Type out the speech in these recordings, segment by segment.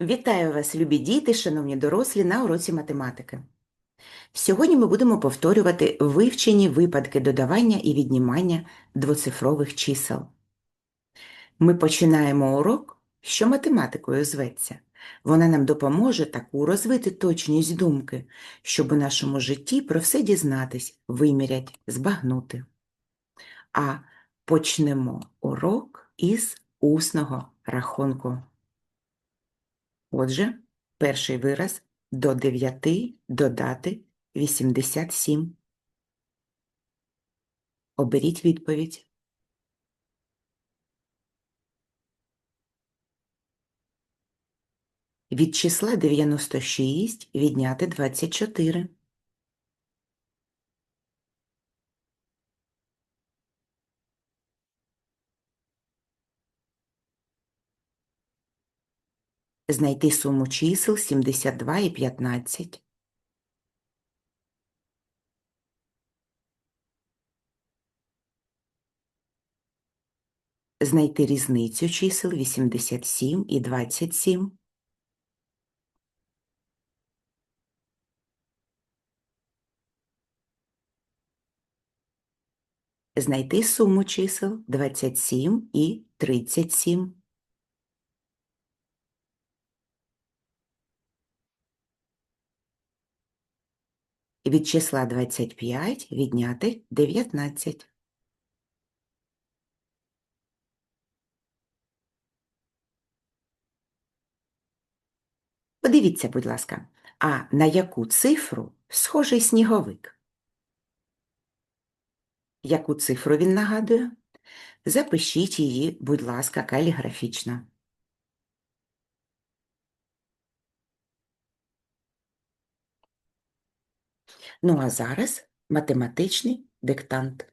Вітаю вас, любі діти, шановні дорослі, на уроці математики. Сьогодні ми будемо повторювати вивчені випадки додавання і віднімання двоцифрових чисел. Ми починаємо урок, що математикою зветься. Вона нам допоможе таку розвити точність думки, щоб у нашому житті про все дізнатись, вимірять, збагнути. А почнемо урок із усного рахунку. Отже, перший вираз до 9 додати 87. Оберіть відповідь. Від числа 96 відняти 24. Знайти суму чисел 72 і 15. Знайти різницю чисел 87 і 27. Знайти суму чисел 27 і 37. Від числа 25 відняти 19. Подивіться, будь ласка, а на яку цифру схожий сніговик? Яку цифру він нагадує? Запишіть її, будь ласка, каліграфічно. Ну а зараз математичний диктант.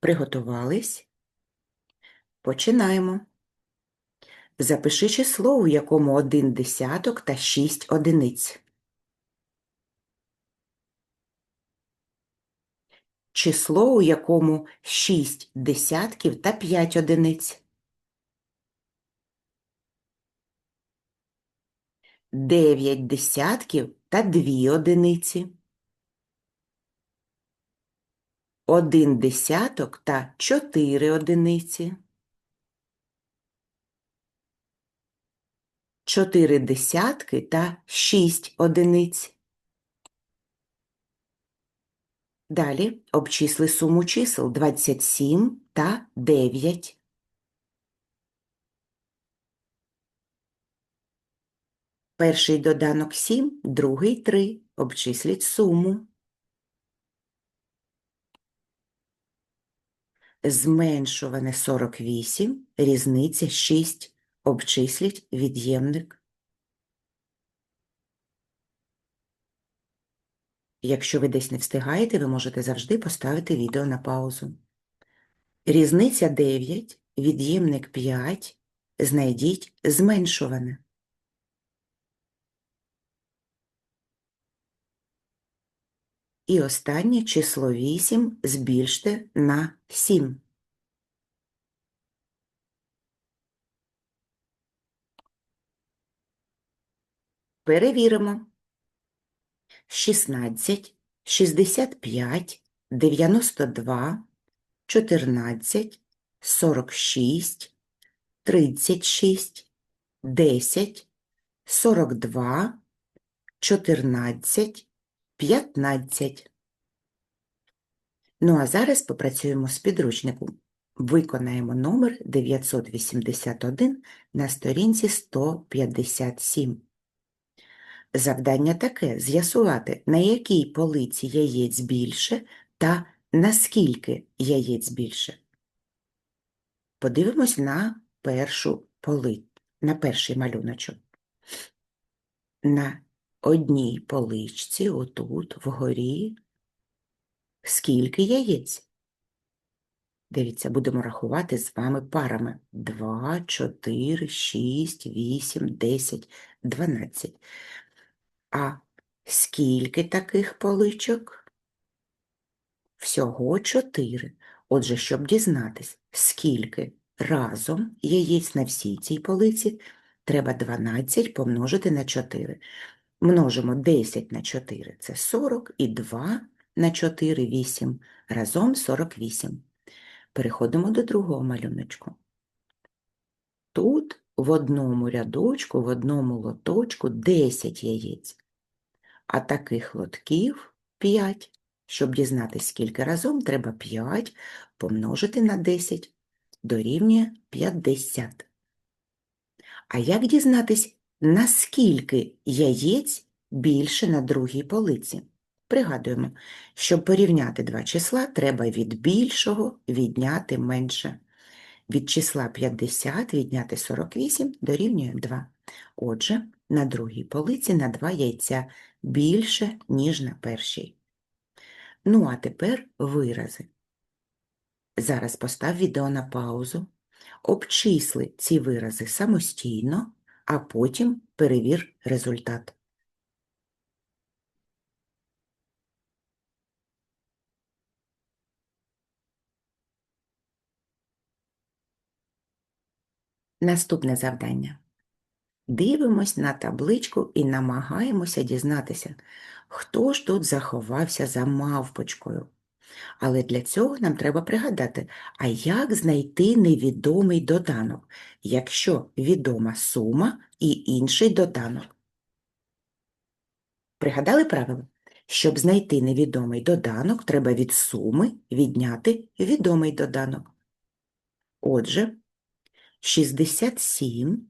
Приготувались? Починаємо. Запиши число, у якому один десяток та шість одиниць. Число, у якому шість десятків та п'ять одиниць. Дев'ять десятків та дві одиниці. Один десяток та чотири одиниці. Чотири десятки та шість одиниць. Далі обчисли суму чисел 27 та 9. Перший доданок 7, другий 3. Обчисліть суму. Зменшуване 48, різниця 6. Обчисліть від'ємник. Якщо ви десь не встигаєте, ви можете завжди поставити відео на паузу. Різниця 9, від'ємник 5, знайдіть зменшуване. І останнє число 8 збільште на 7. Перевіримо. 16, 65, 92, 14, 46, 36, 10, 42, 14, 15. Ну а зараз попрацюємо з підручником. Виконаємо номер 981 на сторінці 157. Завдання таке – з'ясувати, на якій полиці яєць більше та наскільки яєць більше. Подивимось на першу поли... на перший малюночок. На одній поличці, отут, вгорі, скільки яєць? Дивіться, будемо рахувати з вами парами. 2, 4, 6, 8, 10, 12. А скільки таких поличок? Всього чотири. Отже, щоб дізнатись, скільки разом яєць на всій цій полиці, треба 12 помножити на 4. Множимо 10 на 4 – це 40, і 2 на 4 – 8. Разом 48. Переходимо до другого малюночку. Тут в одному рядочку, в одному лоточку 10 яєць, а таких лотків 5. Щоб дізнатися, скільки разом, треба 5 помножити на 10 дорівнює 50. А як дізнатись, наскільки яєць більше на другій полиці? Пригадуємо, щоб порівняти два числа, треба від більшого відняти менше. Від числа 50 відняти 48 дорівнює 2. Отже, на другій полиці на 2 яйця більше, ніж на першій. Ну, а тепер вирази. Зараз постав відео на паузу, обчисли ці вирази самостійно, а потім перевір результат. Наступне завдання. Дивимось на табличку і намагаємося дізнатися, хто ж тут заховався за мавпочкою. Але для цього нам треба пригадати, а як знайти невідомий доданок, якщо відома сума і інший доданок. Пригадали правило? Щоб знайти невідомий доданок, треба від суми відняти відомий доданок. Отже, 67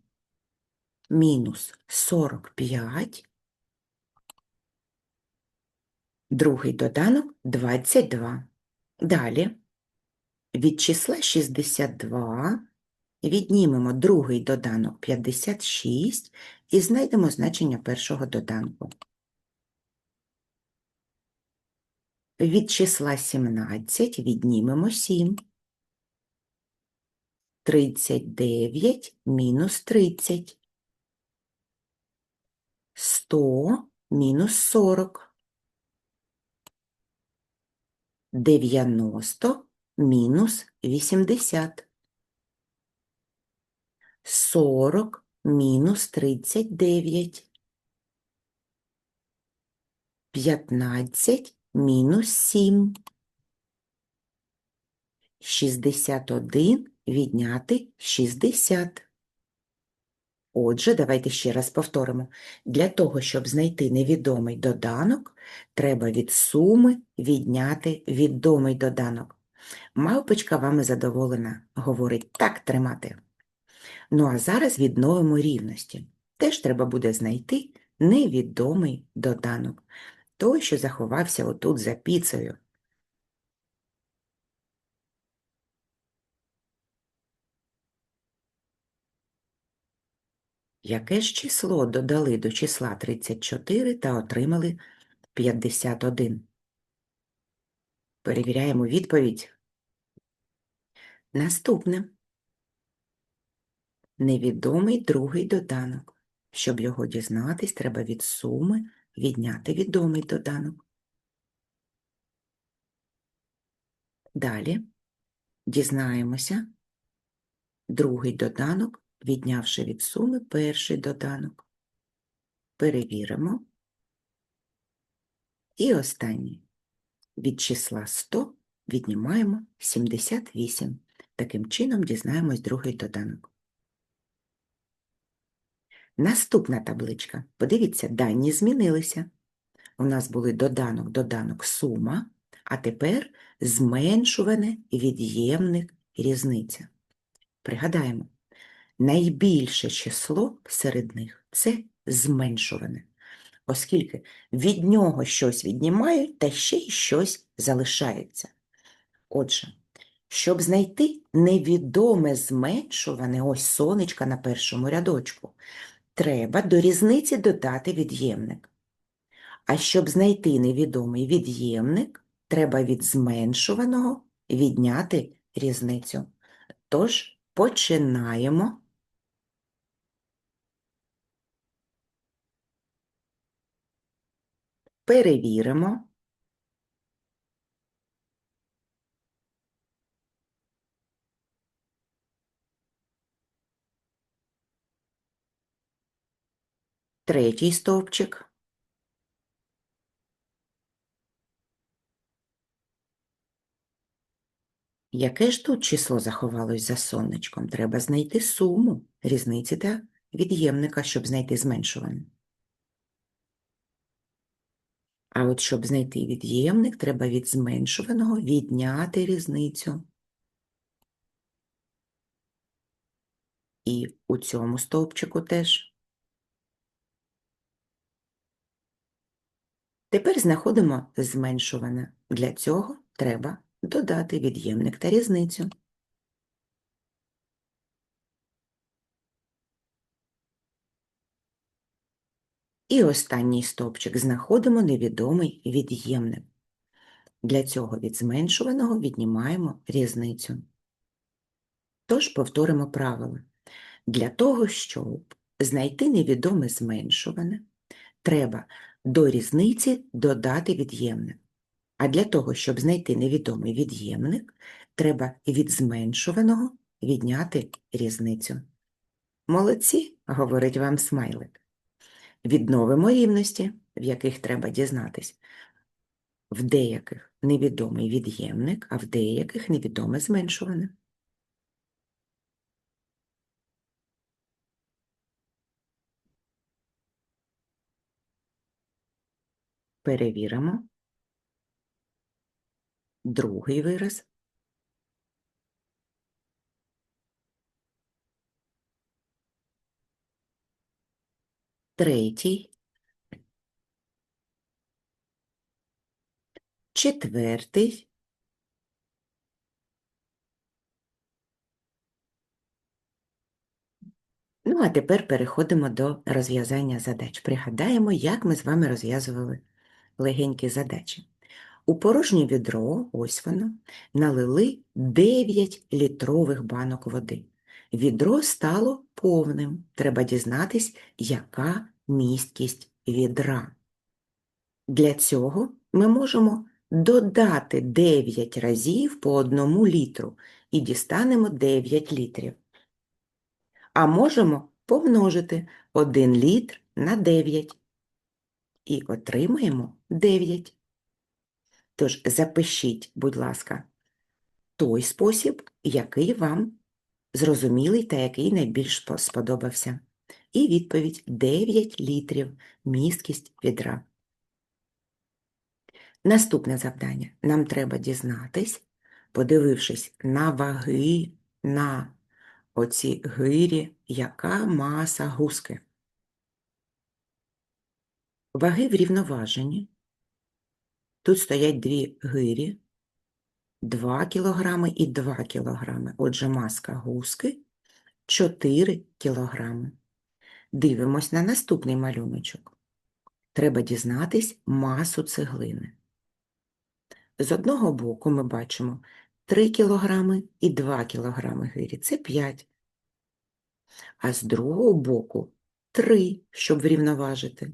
мінус 45, другий доданок 22. Далі від числа 62 віднімемо другий доданок 56 і знайдемо значення першого доданку. Від числа 17 віднімемо 7. 39 мінус 30. 100 мінус 40. 90 мінус 80. 40 мінус 39. 15 мінус 7. 61 відняти 60. Отже, давайте ще раз повторимо. Для того, щоб знайти невідомий доданок, треба від суми відняти відомий доданок. Мавпочка вами задоволена, говорить так тримати. Ну а зараз відновимо рівності. Теж треба буде знайти невідомий доданок. Той, що заховався отут за піцею. Яке ж число додали до числа 34 та отримали 51? Перевіряємо відповідь. Наступне. Невідомий другий доданок. Щоб його дізнатись, треба від суми відняти відомий доданок. Далі дізнаємося другий доданок віднявши від суми перший доданок. Перевіримо. І останній. Від числа 100 віднімаємо 78. Таким чином дізнаємось другий доданок. Наступна табличка. Подивіться, дані змінилися. У нас були доданок, доданок, сума, а тепер зменшуване від'ємник різниця. Пригадаємо, найбільше число серед них це зменшуване, оскільки від нього щось віднімають та ще й щось залишається. Отже, щоб знайти невідоме зменшуване, ось сонечка на першому рядочку, треба до різниці додати від'ємник. А щоб знайти невідомий від'ємник, треба від зменшуваного відняти різницю. Тож починаємо перевіримо. Третій стовпчик. Яке ж тут число заховалось за сонечком? Треба знайти суму різниці та від'ємника, щоб знайти зменшуване. А от щоб знайти від'ємник, треба від зменшуваного відняти різницю. І у цьому стовпчику теж. Тепер знаходимо зменшуване. Для цього треба додати від'ємник та різницю. І останній стовпчик знаходимо невідомий від'ємник. Для цього від зменшуваного віднімаємо різницю. Тож повторимо правило. Для того, щоб знайти невідоме зменшуване, треба до різниці додати від'ємник. А для того, щоб знайти невідомий від'ємник, треба від зменшуваного відняти різницю. Молодці, говорить вам смайлик. Відновимо рівності, в яких треба дізнатись. В деяких невідомий від'ємник, а в деяких невідоме зменшуване. Перевіримо. Другий вираз. Третій. Четвертий. Ну, а тепер переходимо до розв'язання задач. Пригадаємо, як ми з вами розв'язували легенькі задачі. У порожнє відро, ось воно, налили 9 літрових банок води. Відро стало повним. Треба дізнатись, яка місткість відра. Для цього ми можемо додати 9 разів по одному літру і дістанемо 9 літрів. А можемо помножити 1 літр на 9 і отримаємо 9. Тож запишіть, будь ласка, той спосіб, який вам зрозумілий та який найбільш сподобався. І відповідь 9 літрів місткість відра. Наступне завдання. Нам треба дізнатись, подивившись на ваги, на оці гирі, яка маса гуски. Ваги врівноважені. Тут стоять дві гирі, 2 кг і 2 кг. Отже, маска гуски 4 кг. Дивимось на наступний малюночок. Треба дізнатись масу цеглини. З одного боку ми бачимо 3 кг і 2 кг гирі це 5. А з другого боку 3, щоб врівноважити.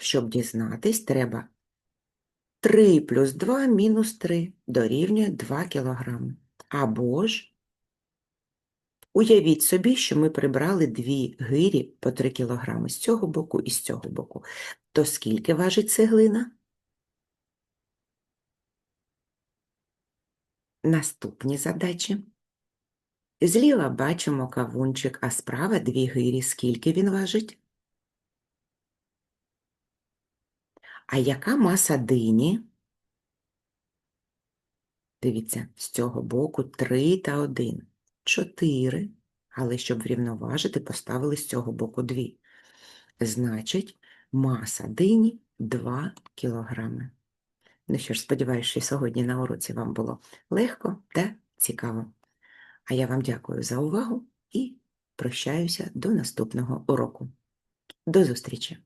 Щоб дізнатись, треба 3 плюс 2 мінус 3 дорівнює 2 кг. Або ж уявіть собі, що ми прибрали дві гирі по 3 кг з цього боку і з цього боку. То скільки важить цеглина? Наступні задачі. Зліва бачимо кавунчик, а справа дві гирі. Скільки він важить? А яка маса дині? Дивіться, з цього боку 3 та 1. 4. Але щоб врівноважити, поставили з цього боку 2. Значить, маса дині 2 кілограми. Ну що ж, сподіваюся, що сьогодні на уроці вам було легко та цікаво. А я вам дякую за увагу і прощаюся до наступного уроку. До зустрічі!